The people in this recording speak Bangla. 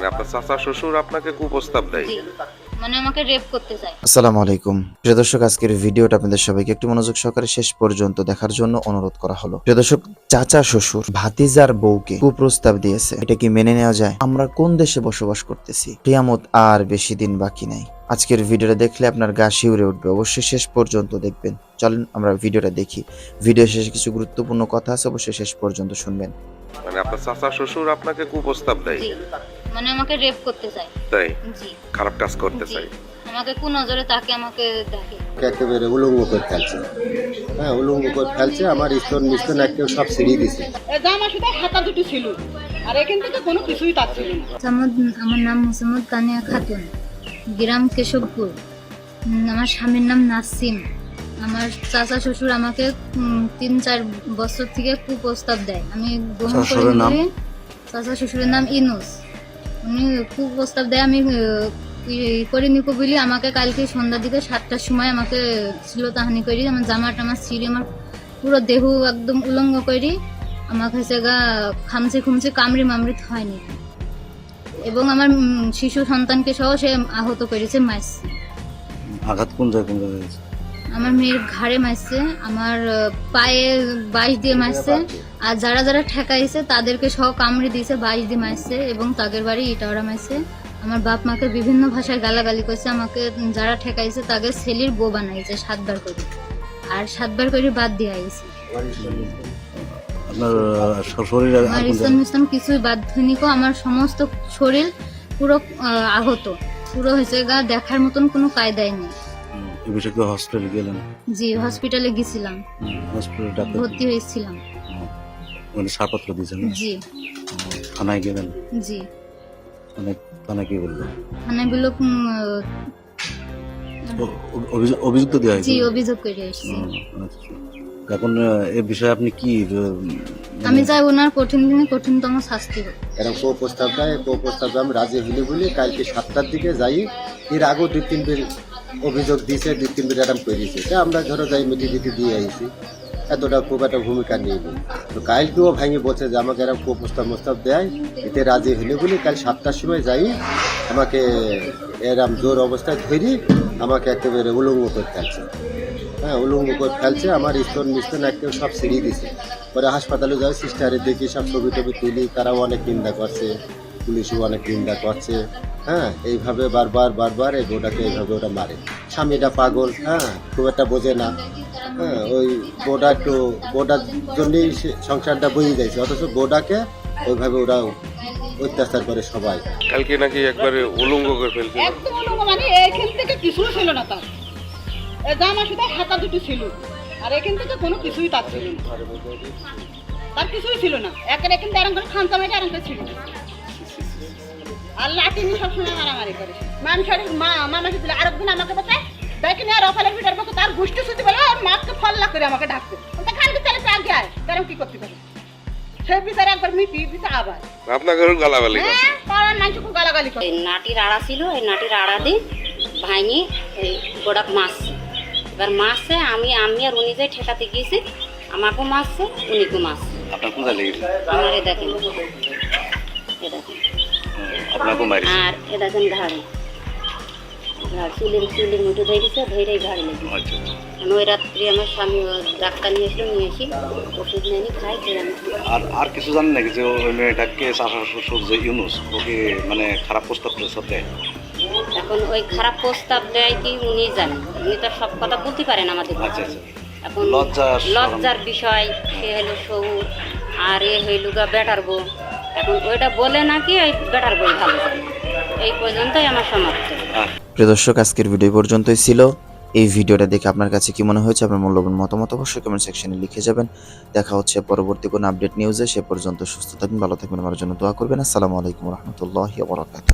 মানে আপনার চাচা শ্বশুর আপনাকে কুপ্রস্তাব দেয়। মানে আমাকে রেপ করতে চায়। আসসালামু আলাইকুম। প্রিয় দর্শক আজকের ভিডিওটা আপনাদের সবাইকে একটু মনোযোগ সহকারে শেষ পর্যন্ত দেখার জন্য অনুরোধ করা হলো। প্রিয় দর্শক চাচা শ্বশুর ভাতিজার বউকে কুপ্রস্তাব দিয়েছে। এটা কি মেনে নেওয়া যায়? আমরা কোন দেশে বসবাস করতেছি? কিয়ামত আর বেশি দিন বাকি নাই। আজকের ভিডিওটা দেখলে আপনার গা শিউরে উঠবে। অবশ্যই শেষ পর্যন্ত দেখবেন। চলেন আমরা ভিডিওটা দেখি। ভিডিও শেষে কিছু গুরুত্বপূর্ণ কথা আছে অবশ্যই শেষ পর্যন্ত শুনবেন। মানে আপনার চাচা শ্বশুর আপনাকে কুপ্রস্তাব দেয়। মানে আমাকে রেপ করতে চায়। তাই? জি। খারাপ কাজ করতে চাই আমাকে কোন নজরে তাকে আমাকে দেখে। একেবারে উলঙ্গ করে ফেলছে। হ্যাঁ উলঙ্গ করে ফেলছে আমার স্তন মিস্তন একটু সব ছিঁড়িয়ে দিছে এ জামা শুধু হাতা দুটো ছিল। আর এখান থেকে কোনো কিছুই তার ছিল আমার নাম মোসাম্মদ কানিয়া খাতুন গ্রাম কেশবপুর। আমার স্বামীর নাম নাসিম আমার চাচা শ্বশুর আমাকে তিন চার বছর থেকে কুপ্রস্তাব দেয়। আমি গ্রহণ করে? চাচা শ্বশুরের নাম ইনুস। উনি খুব প্রস্তাব দেয়। আমি করে নিকো বলি আমাকে কালকে সন্ধ্যার দিকে সাতটার সময় আমাকে ছিল তাহানি করি আমার জামাটা আমার ছিঁড়ে আমার পুরো দেহ একদম উলঙ্গ করি আমাকে জায়গা গা খামচে খুমচে কামড়ি মামড়ি হয়নি এবং আমার শিশু সন্তানকে সহ সে আহত করেছে মারছে আঘাত কোন জায়গায় কোন জায়গায়? আমার মেয়ের ঘাড়ে মারছে আমার পায়ে বাইশ দিয়ে মারছে আর যারা যারা ঠেকাইছে তাদেরকে সহ কামড়ে দিয়েছে বাইশ দিয়ে মারছে এবং তাদের বাড়ি ইটাওয়ারা মারছে। আমার বাপ মাকে বিভিন্ন ভাষায় গালাগালি করছে আমাকে যারা ঠেকাইছে তাকে ছেলির বউ বানাইছে সাতবার করে। আর সাতবার করে বাদ দিয়ে আইছে। আমার ইসলাম ইসলাম কিছুই বাদ হয়নি আমার সমস্ত শরীর পুরো আহত। পুরো হয়েছে গা দেখার মতন কোনো কায়দায় নেই। এই বিষয়ে কি হসপিটালে গেলেন। জি হসপিটালে গেছিলাম। হসপিটালে ডাক্তার ভর্তি হয়েছিলাম। মানে সারপত্র দিয়েছেন জি। থানায় গেলেন? জি। থানায় থানায় কি বলল থানায়গুলো ও- ও- অভিযোগ- অভিযোগ তো দেওয়া হয়েছে জি অভিযোগ করে এসেছি। আচ্ছা। এখন এই বিষয়ে আপনি কি আমি চাই ওনার কঠিন দিনে কঠিনতম শাস্তি হোক। এরকম কো প্রস্তাব দেয় কো প্রস্তাব আমি রাজি হইলি বলি কালকে সাতটার দিকে যাই। এর আগেও দুই তিন বের অভিযোগ দিয়েছে দুই তিন এরকম করেছে তা আমরা ধরো যাই মিটি দিতে দিয়ে আইছি। এতটা খুব একটা ভূমিকা নিয়ে তো কালকেও ভাঙে বলছে যে আমাকে এরকম প্রস্তাব মোস্তাব দেয়, এতে রাজি হইলে বলি, কাল সাতটার সময় যাই, আমাকে এরম জোর অবস্থায় ধরি, আমাকে একেবারে উলঙ্গ করে ফেলছে। হ্যাঁ উলঙ্গ করে ফেলছে, আমার স্তন মিস্তন একদম সব ছিঁড়িয়ে দিছে। পরে হাসপাতালে যাই, সিস্টারে দেখি সব ছবি টবি তুলি, তারাও অনেক নিন্দা করছে, পুলিশও অনেক নিন্দা করছে। হ্যাঁ এইভাবে বারবার বারবার এই বোটাকে এইভাবে ওটা মারে। স্বামীটা পাগল হ্যাঁ খুব একটা বোঝে না। হ্যাঁ ওই বোটা একটু বোটার জন্যেই সে সংসারটা বইয়ে যাইছে অথচ বোটাকে ওইভাবে ওরা অত্যাচার করে সবাই। কালকে নাকি একবারে উলঙ্গ করে ফেলছে। একদম উলঙ্গ মানে এইখান থেকে কিছুই ছিল না তার। এ জামা শুধু হাতা দুটো ছিল আর এখান থেকে কোনো কিছুই তার ছিল না। তার কিছুই ছিল না। একের এখান থেকে আরাম করে খামচা মেরে আরাম করে ছিল। আর লাঠি নিয়ে সবসময় মারামারি করে। মানুষের মা মামা দিলে আরেকদিন আমাকে বলছে দেখি না রফালের ভিটার পক্ষে তার গোষ্ঠী শুধু বলে আর মাকে ফল্লা করে আমাকে ডাকছে। তো খালি চালে আগে আয় তারা কি করতে পারে? সে বিচারে একবার মিটি দিতে আবার। আপনাকে গালাগালি হ্যাঁ পাড়ার মানুষকে গালাগালি করে। নাটির আড়া ছিল এই নাটির আড়া দিয়ে ভাঙি এই গোড়াক মারছে। এবার মারছে আমি আমি আর উনি যে ঠেকাতে গিয়েছি আমাকেও মারছে উনিকেও মারছে। আপনার কোথায় লেগেছে? আমার এ দেখেন। আর এ দেখেন ঘাড়ে। ঘাড় চুলের চুলের মুঠো ধরে দিচ্ছে ধরে ঘাড়ে লেগে আচ্ছা। কারণ ওই রাত্রি আমার স্বামী ডাক্তার নিয়ে এসলো নিয়ে এসি ওষুধ নিয়ে নি খাই খেলাম আর আর কিছু জানেন নাকি যে ওই মেয়েটাকে চাষা শ্বশুর যে ইউনুস ওকে মানে খারাপ প্রস্তাব সাথে এখন ওই খারাপ প্রস্তাব দেয় কি উনি জানেন। উনি তো সব কথা বলতে পারেন আমাদের আচ্ছা আচ্ছা। এখন লজ্জা, লজ্জার বিষয় সে হলো সৌর আর এ হইল গা বেটার বউ। এখন ওইটা বলে নাকি ওই বেটার বই ভালো এই পর্যন্তই আমার সমাপ্ত। প্রিয় দর্শক, আজকের ভিডিও পর্যন্তই ছিল। এই ভিডিওটা দেখে আপনার কাছে কি মনে হয়েছে? আপনার মূল্যবান মতামত অবশ্যই কমেন্ট সেকশনে লিখে যাবেন। দেখা হচ্ছে পরবর্তী কোনো আপডেট নিউজে সে পর্যন্ত সুস্থ থাকবেন ভালো থাকবেন আমার জন্য দোয়া করবেন। আসসালামু আলাইকুম রহমতুল্লাহ বরকাত